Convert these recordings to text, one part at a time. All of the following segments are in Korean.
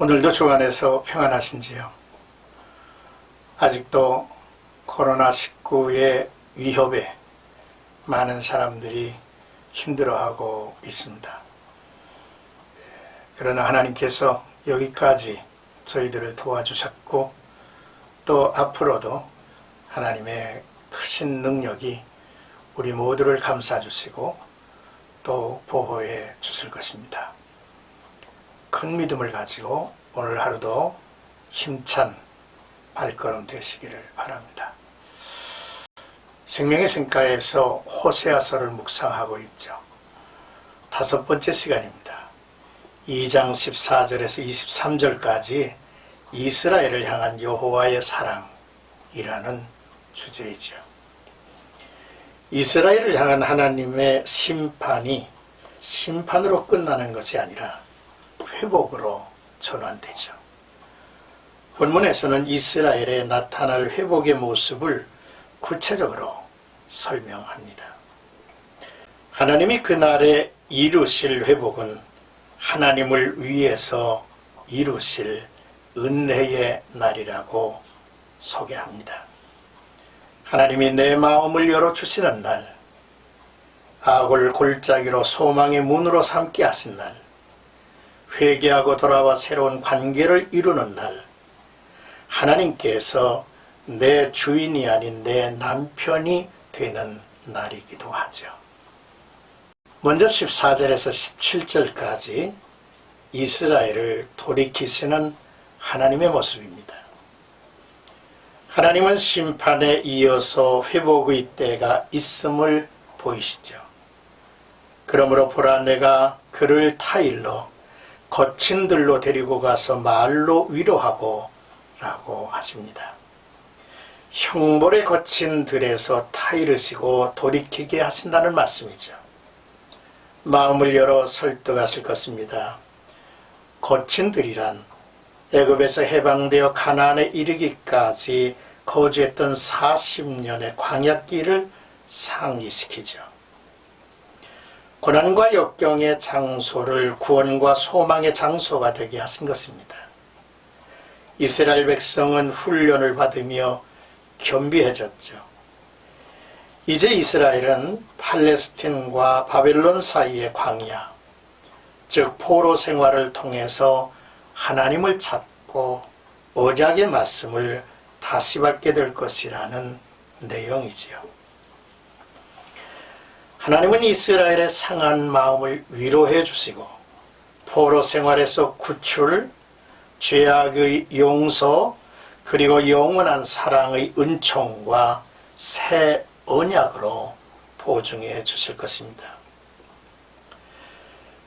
오늘도 주 안에서 평안하신지요? 아직도 코로나19의 위협에 많은 사람들이 힘들어하고 있습니다. 그러나 하나님께서 여기까지 저희들을 도와주셨고 또 앞으로도 하나님의 크신 능력이 우리 모두를 감싸 주시고 또 보호해 주실 것입니다. 큰 믿음을 가지고 오늘 하루도 힘찬 발걸음 되시기를 바랍니다. 생명의 생가에서 호세아서를 묵상하고 있죠. 다섯 번째 시간입니다. 2장 14절에서 23절까지 이스라엘을 향한 여호와의 사랑이라는 주제이죠. 이스라엘을 향한 하나님의 심판이 심판으로 끝나는 것이 아니라 회복으로 전환되죠. 본문에서는 이스라엘에 나타날 회복의 모습을 구체적으로 설명합니다. 하나님이 그날에 이루실 회복은 하나님을 위해서 이루실 은혜의 날이라고 소개합니다. 하나님이 내 마음을 열어주시는 날, 악을 골짜기로 소망의 문으로 삼게 하신 날, 회개하고 돌아와 새로운 관계를 이루는 날, 하나님께서 내 주인이 아닌 내 남편이 되는 날이기도 하죠. 먼저 14절에서 17절까지 이스라엘을 돌이키시는 하나님의 모습입니다. 하나님은 심판에 이어서 회복의 때가 있음을 보이시죠. 그러므로 보라 내가 그를 타일로 거친 들로 데리고 가서 말로 위로하고 라고 하십니다. 형벌에 거친 들에서 타이르시고 돌이키게 하신다는 말씀이죠. 마음을 열어 설득하실 것입니다. 거친 들이란 애굽에서 해방되어 가나안에 이르기까지 거주했던 40년의 광약기를 상기시키죠. 고난과 역경의 장소를 구원과 소망의 장소가 되게 하신 것입니다. 이스라엘 백성은 훈련을 받으며 겸비해졌죠. 이제 이스라엘은 팔레스틴과 바벨론 사이의 광야, 즉 포로 생활을 통해서 하나님을 찾고 언약의 말씀을 다시 받게 될 것이라는 내용이지요. 하나님은 이스라엘의 상한 마음을 위로해 주시고 포로 생활에서 구출, 죄악의 용서, 그리고 영원한 사랑의 은총과 새 언약으로 보증해 주실 것입니다.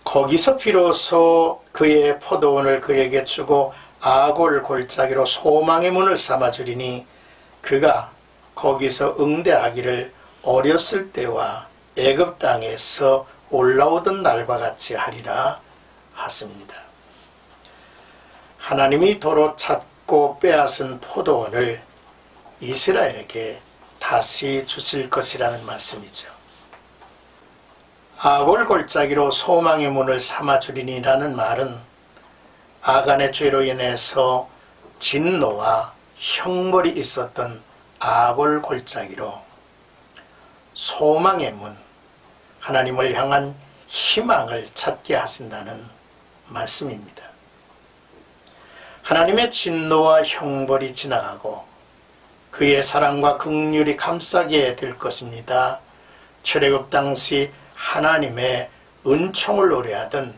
거기서 비로소 그의 포도원을 그에게 주고 아골 골짜기로 소망의 문을 삼아 주리니 그가 거기서 응대하기를 어렸을 때와 애굽 땅에서 올라오던 날과 같이 하리라 하십니다. 하나님이 도로 찾고 빼앗은 포도원을 이스라엘에게 다시 주실 것이라는 말씀이죠. 아골 골짜기로 소망의 문을 삼아 주리니라는 말은 아간의 죄로 인해서 진노와 형벌이 있었던 아골 골짜기로 소망의 문, 하나님을 향한 희망을 찾게 하신다는 말씀입니다. 하나님의 진노와 형벌이 지나가고 그의 사랑과 긍휼이 감싸게 될 것입니다. 출애굽 당시 하나님의 은총을 노래하던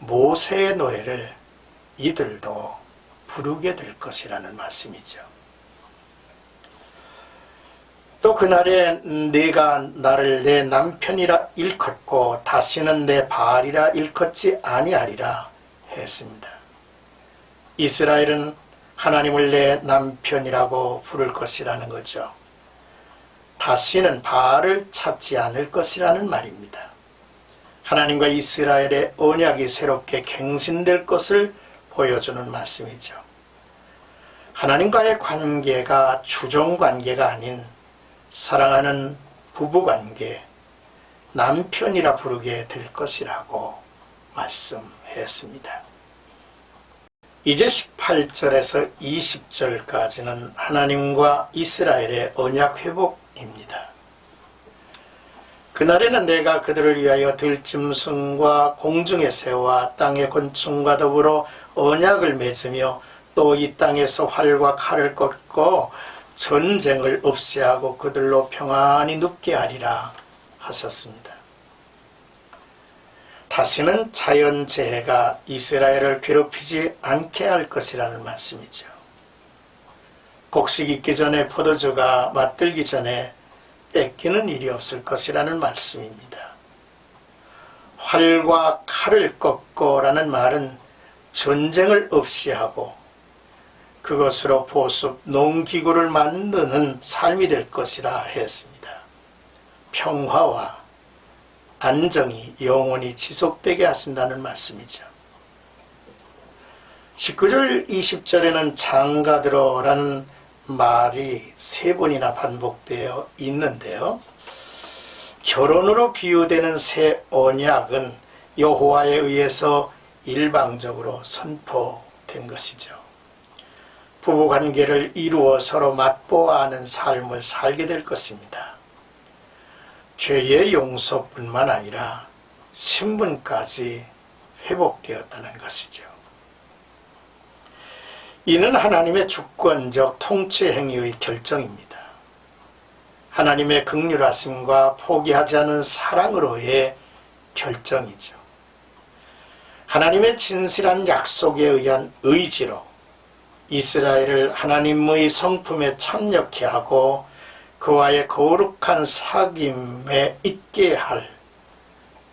모세의 노래를 이들도 부르게 될 것이라는 말씀이죠. 또 그날에 내가 나를 내 남편이라 일컫고 다시는 내 바알이라 일컫지 아니하리라 했습니다. 이스라엘은 하나님을 내 남편이라고 부를 것이라는 거죠. 다시는 바알을 찾지 않을 것이라는 말입니다. 하나님과 이스라엘의 언약이 새롭게 갱신될 것을 보여주는 말씀이죠. 하나님과의 관계가 주종 관계가 아닌 사랑하는 부부 관계, 남편이라 부르게 될 것이라고 말씀했습니다. 이제 18절에서 20절까지는 하나님과 이스라엘의 언약 회복입니다. 그날에는 내가 그들을 위하여 들짐승과 공중의 새와 땅의 곤충과 더불어 언약을 맺으며 또 이 땅에서 활과 칼을 꺾고 전쟁을 없애하고 그들로 평안히 눕게 하리라 하셨습니다. 다시는 자연재해가 이스라엘을 괴롭히지 않게 할 것이라는 말씀이죠. 곡식 있기 전에 포도주가 맛들기 전에 뺏기는 일이 없을 것이라는 말씀입니다. 활과 칼을 꺾고라는 말은 전쟁을 없이 하고 그것으로 보습 농기구를 만드는 삶이 될 것이라 했습니다. 평화와 안정이 영원히 지속되게 하신다는 말씀이죠. 19절 20절에는 장가들어라는 말이 세 번이나 반복되어 있는데요. 결혼으로 비유되는 새 언약은 여호와에 의해서 일방적으로 선포된 것이죠. 부부 관계를 이루어 서로 맛보아하는 삶을 살게 될 것입니다. 죄의 용서뿐만 아니라 신분까지 회복되었다는 것이죠. 이는 하나님의 주권적 통치 행위의 결정입니다. 하나님의 극률하심과 포기하지 않은 사랑으로의 결정이죠. 하나님의 진실한 약속에 의한 의지로 이스라엘을 하나님의 성품에 참여케 하고 그와의 거룩한 사귐에 있게 할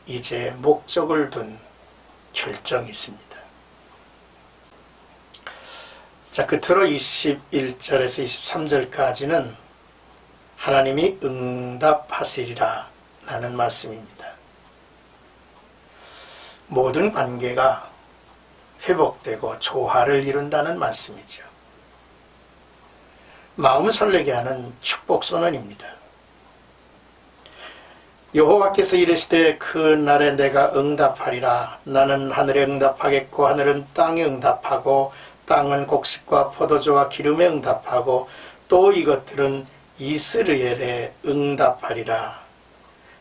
이제 목적을 둔 결정이 있습니다. 자, 끝으로 21절에서 23절까지는 하나님이 응답하시리라 라는 말씀입니다. 모든 관계가 회복되고 조화를 이룬다는 말씀이죠. 마음 설레게 하는 축복 선언입니다. 여호와께서 이르시되 그 날에 내가 응답하리라 나는 하늘에 응답하겠고 하늘은 땅에 응답하고 땅은 곡식과 포도주와 기름에 응답하고 또 이것들은 이스르엘에 응답하리라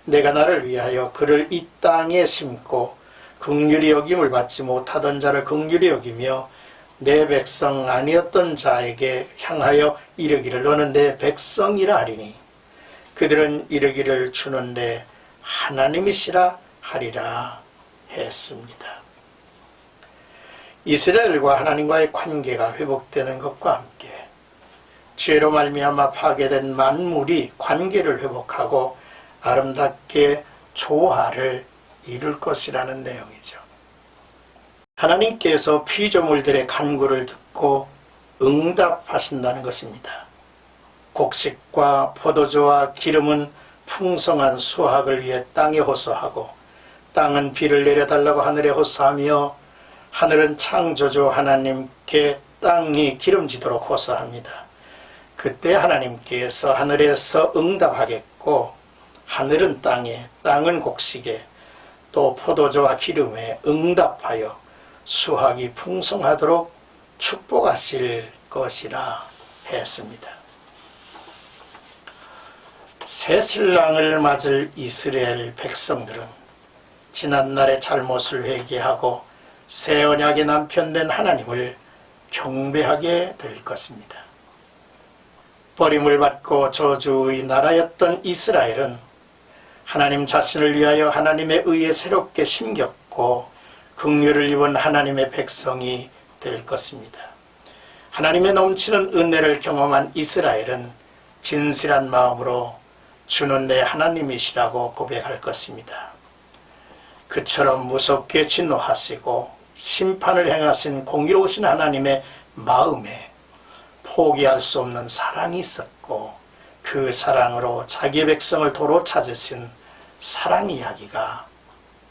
내가 나를 위하여 그를 이 땅에 심고 극률이 여김을 받지 못하던 자를 극률이 여기며 내 백성 아니었던 자에게 향하여 이르기를 너는 내 백성이라 하리니 그들은 이르기를 주는데 하나님이시라 하리라 했습니다. 이스라엘과 하나님과의 관계가 회복되는 것과 함께 죄로 말미암아 파괴된 만물이 관계를 회복하고 아름답게 조화를 이룰 것이라는 내용이죠. 하나님께서 피조물들의 간구를 듣고 응답하신다는 것입니다. 곡식과 포도주와 기름은 풍성한 수확을 위해 땅에 호소하고 땅은 비를 내려달라고 하늘에 호소하며 하늘은 창조주 하나님께 땅이 기름지도록 호소합니다. 그때 하나님께서 하늘에서 응답하겠고 하늘은 땅에 땅은 곡식에 또 포도주와 기름에 응답하여 수확이 풍성하도록 축복하실 것이라 했습니다. 새 신랑을 맞을 이스라엘 백성들은 지난날의 잘못을 회개하고 새 언약의 남편 된 하나님을 경배하게 될 것입니다. 버림을 받고 저주의 나라였던 이스라엘은 하나님 자신을 위하여 하나님에 의해 새롭게 심겼고 긍휼을 입은 하나님의 백성이 될 것입니다. 하나님의 넘치는 은혜를 경험한 이스라엘은 진실한 마음으로 주는 내 하나님이시라고 고백할 것입니다. 그처럼 무섭게 진노하시고 심판을 행하신 공의로우신 하나님의 마음에 포기할 수 없는 사랑이 있었고 그 사랑으로 자기 백성을 도로 찾으신 사랑 이야기가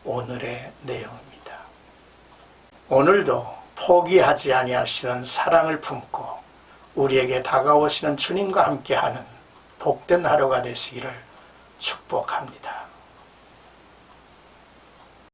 오늘의 내용입니다. 오늘도 포기하지 아니하시는 사랑을 품고 우리에게 다가오시는 주님과 함께하는 복된 하루가 되시기를 축복합니다.